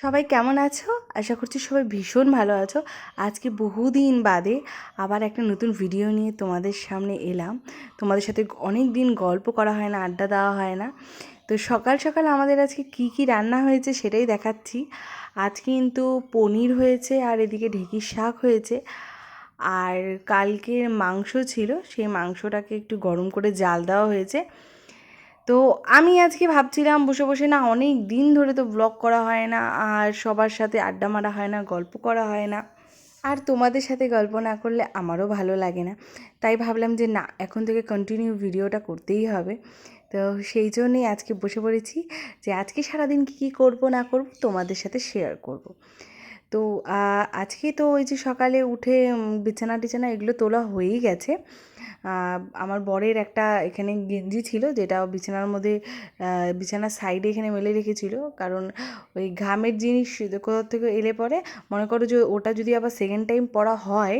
সবাই কেমন আছো? আশা করছি সবাই ভীষণ ভালো আছো। আজকে বহুদিন বাদে আবার একটা নতুন ভিডিও নিয়ে তোমাদের সামনে এলাম। তোমাদের সাথে অনেক দিন গল্প করা হয় না, আড্ডা দেওয়া হয় না। তো সকাল সকাল আমাদের আজকে কি কি রান্না হয়েছে সেটাই দেখাচ্ছি। আজকে কিন্তু পনির হয়েছে আর এদিকে ঢেঁকির শাক হয়েছে। আর কালকের মাংস ছিল, সেই মাংসটাকে একটু গরম করে জাল দেওয়া হয়েছে। তো আমি আজকে ভাবছিলাম বসে বসে না অনেক দিন ধরে তো ব্লগ করা হয় না, আর সবার সাথে আড্ডা মারা হয় না, গল্প করা হয় না। আর তোমাদের সাথে গল্প না করলে আমারও ভালো লাগে না। তাই ভাবলাম যে না, এখন থেকে কন্টিনিউ ভিডিওটা করতেই হবে। তো সেই জন্যই আজকে বসে পড়েছি যে আজকে সারাদিন কী কী করব না করব তোমাদের সাথে শেয়ার করব। তো আজকে তো ওই যে সকালে উঠে বিছানা টিছানা এগুলো তোলা হয়েই গেছে। আমার বরের একটা এখানে গেঞ্জি ছিল, যেটা বিছানার মধ্যে বিছানার সাইডে এখানে মেলে রেখেছিল। কারণ ওই ঘামের জিনিস কোথাও থেকে এলে পরে মনে করো যে ওটা যদি আবার সেকেন্ড টাইম পরা হয়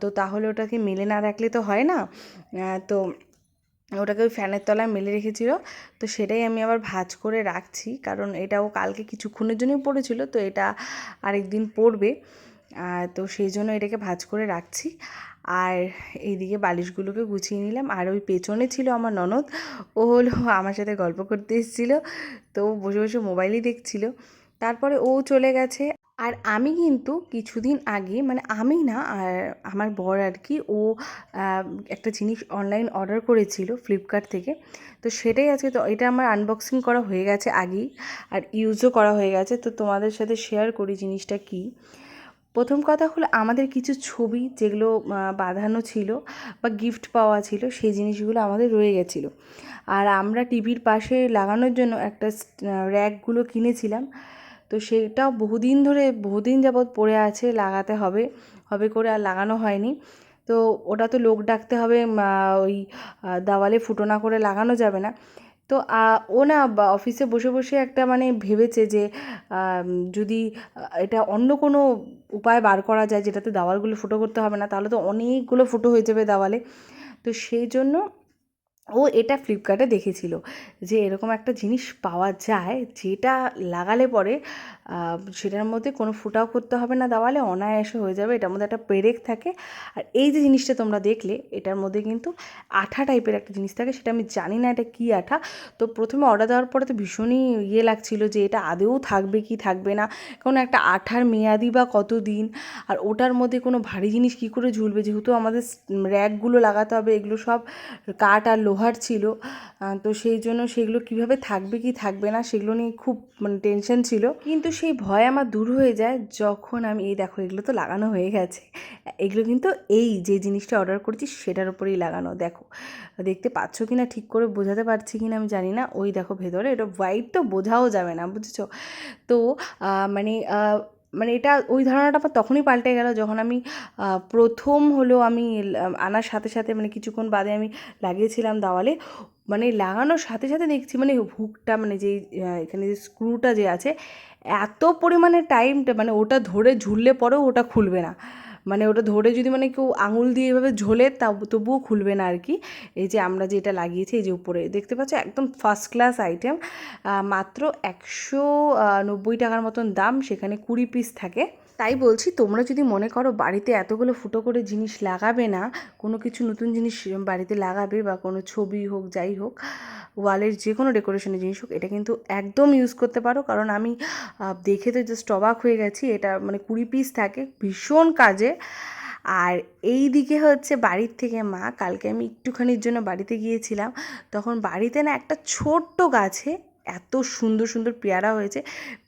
তো তাহলে ওটাকে মেলে না রাখলে তো হয় না। তো ওটাকে ওই ফ্যানের তলায় মেলে রেখেছিল। তো সেটাই আমি আবার ভাজ করে রাখছি। কারণ এটাও কালকে কিছুক্ষণের জন্যই পড়েছিল, তো এটা আরেকদিন পড়বে। তো সেই জন্য এটাকে ভাজ করে রাখছি। আর এইদিকে বালিশগুলোকে গুছিয়ে নিলাম। আর ওই পেছনে ছিল আমার ননদ। ও হলো আমার সাথে গল্প করতে এসেছিল। তো বসে বসে মোবাইলই দেখছিল। তারপরে ও চলে গেছে। আর আমি কিন্তু কিছুদিন আগে মানে আমি না, আর আমার বর আর কি, ও একটা জিনিস অনলাইন অর্ডার করেছিল ফ্লিপকার্ট থেকে। তো সেটাই আজকে তো, এটা আমার আনবক্সিং করা হয়ে গেছে আগেই। আর ইউজও করা হয়ে গেছে। তো তোমাদের সাথে শেয়ার করি জিনিসটা কী? প্রথম কথা হলো আমাদের কিছু ছবি যেগুলো বাঁধানো ছিল বা গিফট পাওয়া ছিল, সেই জিনিসগুলো আমাদের রয়ে গেছিল। আর আমরা টিভির পাশে লাগানোর জন্য একটা র্যাকগুলো কিনেছিলাম। তো সেটাও বহুদিন ধরে, বহুদিন যাবৎ পড়ে আছে, লাগাতে হবে হবে করে আর লাগানো হয়নি। তো ওটা তো লোক ডাকতে হবে ওই দেওয়ালে ফুটো না করে লাগানো যাবে না। তো ও না অফিসে বসে বসে একটা মানে ভেবেছে যে যদি এটা অন্য কোনো উপায় বার করা যায় যেটাতে দাওয়ালগুলো ফুটো করতে হবে না, তাহলে তো অনেকগুলো ফুটো হয়ে যাবে দেওয়ালে। তো সেই জন্য ও এটা ফ্লিপকার্টে দেখেছিল যে এরকম একটা জিনিস পাওয়া যায় যেটা লাগালে পরে সেটার মধ্যে কোনো ফুটাও করতে হবে না, দেওয়ালে অনায়াসে হয়ে যাবে, এটার মধ্যে একটা পেরেক থাকে। আর এই যে জিনিসটা তোমরা দেখলে, এটার মধ্যে কিন্তু আঠা টাইপের একটা জিনিস থাকে, সেটা আমি জানি না এটা কী আঠা। তো প্রথমে অর্ডার দেওয়ার পরে তো ভীষণই ইয়ে লাগছিল যে এটা আদেও থাকবে কি থাকবে না কারণ একটা আঠার মেয়াদি বা কত দিন আর ওটার মধ্যে কোনো ভারী জিনিস কী করে ঝুলবে? যেহেতু আমাদের র্যাকগুলো লাগাতে হবে, এগুলো সব কাঠ আর লোহার ছিল। তো সেই জন্য সেগুলো কীভাবে থাকবে কি থাকবে না সেগুলো নিয়ে খুব মানে টেনশন ছিল। কিন্তু সেই ভয় আমার দূর হয়ে যায় যখন আমি, এই দেখো এগুলো তো লাগানো হয়ে গেছে। এগুলো কিন্তু এই যে জিনিসটা অর্ডার করেছি সেটার উপরেই লাগানো, দেখো। দেখতে পাচ্ছ কি না ঠিক করে বোঝাতে পারছি কি না আমি জানি না। ওই দেখো ভেতরে এটা হোয়াইট তো বোঝাও যাবে না, বুঝেছ? তো মানে মানে এটা ওই ধারণাটা আমার তখনই পাল্টে গেল যখন আমি প্রথম হলো আমি আনার সাথে সাথে মানে কিছুক্ষণ বাদে আমি লাগিয়েছিলাম দেওয়ালে মানে লাগানোর সাথে সাথে দেখছি মানে হুকটা মানে যে এখানে যে স্ক্রুটা যে আছে, এত পরিমাণে টাইমটা মানে ওটা ধরে ঝুললে পরেও ওটা খুলবে না। মানে ওটা ধরে যদি মানে কেউ আঙুল দিয়ে এভাবে ঝোলে তা তবুও খুলবে না আর কি এই যে আমরা যেটা লাগিয়েছি, এই যে উপরে, দেখতে পাচ্ছ একদম ফার্স্ট ক্লাস আইটেম মাত্র একশো নব্বই টাকার মতন দাম, সেখানে কুড়ি পিস থাকে। তাই বলছি, তোমরা যদি মনে করো বাড়িতে এতগুলো ফুটো করে জিনিস লাগাবে না, কোনো কিছু নতুন জিনিস বাড়িতে লাগাবে বা কোনো ছবি হোক, যাই হোক ওয়ালের যে কোনো ডেকোরেশনের জিনিস হোক, এটা কিন্তু একদম ইউজ করতে পারো। কারণ আমি দেখে তো জাস্ট অবাক হয়ে গেছি, এটা মানে কুড়ি পিস থাকে, ভীষণ কাজে। আর এই দিকে হচ্ছে বাড়ির থেকে মা, কালকে আমি একটুখানির জন্য বাড়িতে গিয়েছিলাম, তখন বাড়িতে না একটা ছোট্ট গাছে এত সুন্দর সুন্দর পেয়ারা হয়েছে।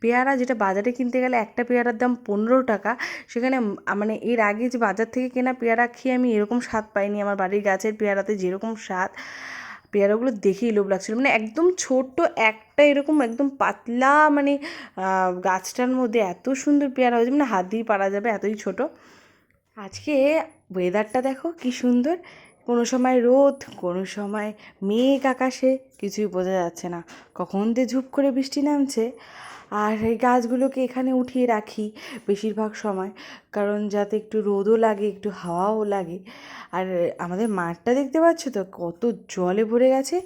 পেয়ারা যেটা বাজারে কিনতে গেলে একটা পেয়ারার দাম পনেরো টাকা, সেখানে মানে এর আগে যে বাজার থেকে কেনা পেয়ারা খেয়ে আমি এরকম স্বাদ পাইনি, আমার বাড়ির গাছের পেয়ারাতে যেরকম স্বাদ। পেয়ারাগুলো দেখেই লোভ লাগছিল। মানে একদম ছোট্ট একটা এরকম একদম পাতলা মানে গাছটার মধ্যে এত সুন্দর পেয়ারা হয়েছে মানে হাত দিয়ে পারা যাবে এতই ছোট। আজকে ওয়েদারটা দেখো কি সুন্দর। কোনো সময় রোদ, কোনো সময় মেঘ আকাশে, কিছুই বোঝা যাচ্ছে না। কখন দিয়ে ঝুপ করে বৃষ্টি নামছে। আর এই গাছগুলোকে এখানে উঠিয়ে রাখি বেশিরভাগ সময়, কারণ যাতে একটু রোদও লাগে, একটু হাওয়াও লাগে। আর আমাদের মাঠটা দেখতে পাচ্ছ তো, কত জলে ভরে গেছে।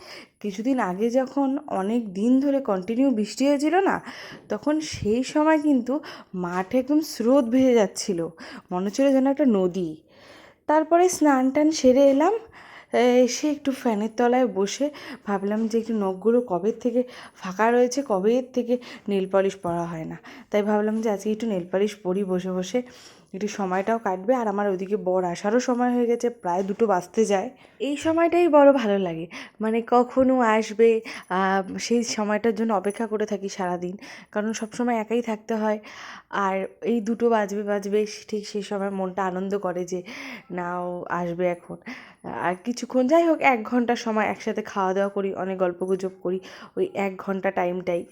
কিছুদিন আগে যখন অনেক দিন ধরে কন্টিনিউ বৃষ্টি হয়েছিল না, তখন সেই সময় কিন্তু মাঠে একদম স্রোত ভেসে যাচ্ছিল। মনে হচ্ছিল যেন একটা নদী। তারপরে স্নান টান সেরে এলাম। এসে একটু ফ্যানের তলায় বসে ভাবলাম যে একটু নখগুলো কবে থেকে ফাঁকা রয়েছে, কবে থেকে নেল পলিশ পরা হয় না। তাই ভাবলাম যে আজকে একটু নেল পলিশ পরি বসে বসে একটু সময়টাও কাটবে আর আমার ওইদিকে বর আসারও সময় হয়ে গেছে, প্রায় দুটো বাজতে যায়। এই সময়টাই বড় ভালো লাগে। মানে কখনো আসবে সেই সময়টার জন্য অপেক্ষা করে থাকি সারাদিন। কারণ সবসময় একাই থাকতে হয়। আর এই দুটো বাজবে বাজবে, ঠিক সেই সময় মনটা আনন্দ করে যে, নাও আসবে এখন। আর কিছুক্ষণ, যাই হোক, এক ঘণ্টা সময় একসাথে খাওয়া দাওয়া করি, অনেক গল্প গুজব করি, ওই এক ঘণ্টা টাইমটাই।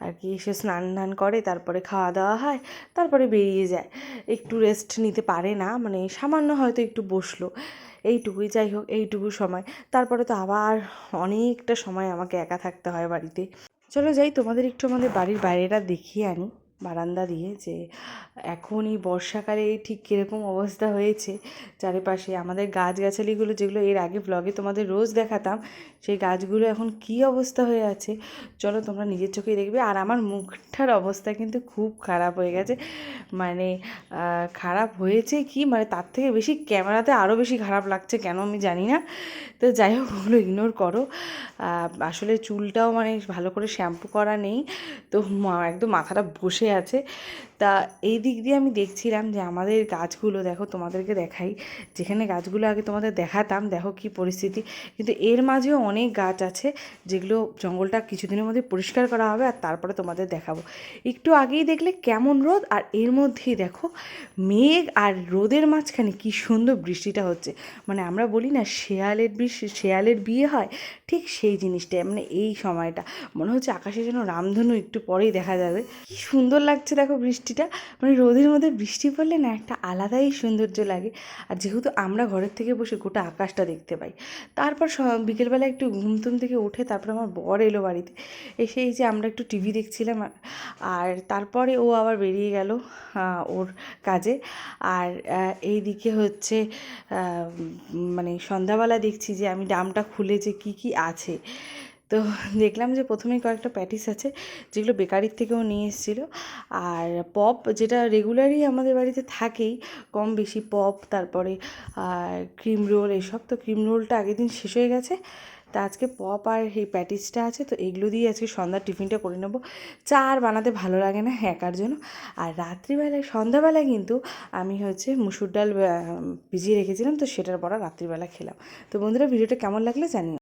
আর কি এসে স্নান টান করে, তারপরে খাওয়া দাওয়া হয়, তারপরে বেরিয়ে যায়। একটু রেস্ট নিতে পারে না মানে সামান্য হয়তো একটু বসল। এইটুকুই যাই হোক, এইটুকু সময়। তারপরে তো আবার অনেকটা সময় আমাকে একা থাকতে হয় বাড়িতে। চলো যাই, তোমাদের একটু আমাদের বাড়ির বাইরেটা দেখিয়ে আনি, বারান্দা দিয়ে, যে এখন এই বর্ষাকালে ঠিক কীরকম অবস্থা হয়েছে। চারিপাশে আমাদের গাছগাছালিগুলো যেগুলো, এর আগে ব্লগে তোমাদের রোজ দেখাতাম সেই গাছগুলো এখন কী অবস্থা হয়ে আছে? চলো তোমরা নিজের চোখেই দেখবে। আর আমার মুখটার অবস্থা কিন্তু খুব খারাপ হয়ে গেছে। মানে খারাপ হয়েছে কি? মানে তার থেকে বেশি ক্যামেরাতে আরও বেশি খারাপ লাগছে কেন আমি জানি না। তো যাই হোক, ওগুলো ইগনোর করো। আসলে চুলটাও মানে ভালো করে শ্যাম্পু করা নেই। তো একদম মাথাটা বসে আছে। তা এই দিক দিয়ে আমি দেখছিলাম যে আমাদের গাছগুলো, দেখো তোমাদেরকে দেখাই, যেখানে গাছগুলো আগে তোমাদের দেখাতাম, দেখো কি পরিস্থিতি। কিন্তু এর মাঝেও অনেক গাছ আছে যেগুলো জঙ্গলটা কিছুদিনের মধ্যে পরিষ্কার করা হবে আর তারপরে তোমাদের দেখাবো। একটু আগেই দেখলে কেমন রোদ আর এর মধ্যেই দেখো মেঘ আর রোদের মাঝখানে কি সুন্দর বৃষ্টিটা হচ্ছে। মানে আমরা বলি না শেয়ালের বৃষ্টি শেয়ালের বিয়ে হয়, ঠিক সেই জিনিসটাই মানে এই সময়টা। মনে হচ্ছে আকাশে যেন রামধনু একটু পরেই দেখা যাবে। কি সুন্দর লাগছে দেখো বৃষ্টিটা মানে রোদের মধ্যে বৃষ্টি পড়লে না একটা আলাদাই সৌন্দর্য লাগে। আর যেহেতু আমরা ঘরের থেকে বসে গোটা আকাশটা দেখতে পাই, তারপর বিকেলবেলা একটু ঘুমতুম থেকে উঠে তারপর আমার বর এলো বাড়িতে। এসে এই যে আমরা একটু টিভি দেখছিলাম, আর তারপরে ও আবার বেরিয়ে গেল ওর কাজে। আর এই দিকে হচ্ছে মানে সন্ধ্যাবেলা দেখছি যে আমি ডামটা খুলে যে কী কী আছে। তো দেখলাম যে প্রথমেই কয়েকটা প্যাটিস আছে, যেগুলো বেকারির থেকেও নিয়ে এসেছিল। আর পপ যেটা রেগুলারই আমাদের বাড়িতে থাকেই, কম বেশি পপ তারপরে ক্রিম রোল এসব। তো ক্রিম রোলটা আগের দিন শেষ হয়ে গেছে, তা আজকে পপ আর এই প্যাটিসটা আছে, তো এগুলো দিয়ে আজকে সন্ধ্যার টিফিনটা করে নেব। চা আর বানাতে ভালো লাগে না একার জন্য। আর রাত্রিবেলায় সন্ধ্যাবেলায় কিন্তু আমি হচ্ছে মুসুর ডাল ভিজিয়ে রেখেছিলাম, তো সেটার পর রাত্রিবেলা খেলাম। তো বন্ধুরা, ভিডিওটা কেমন লাগলে জানিও।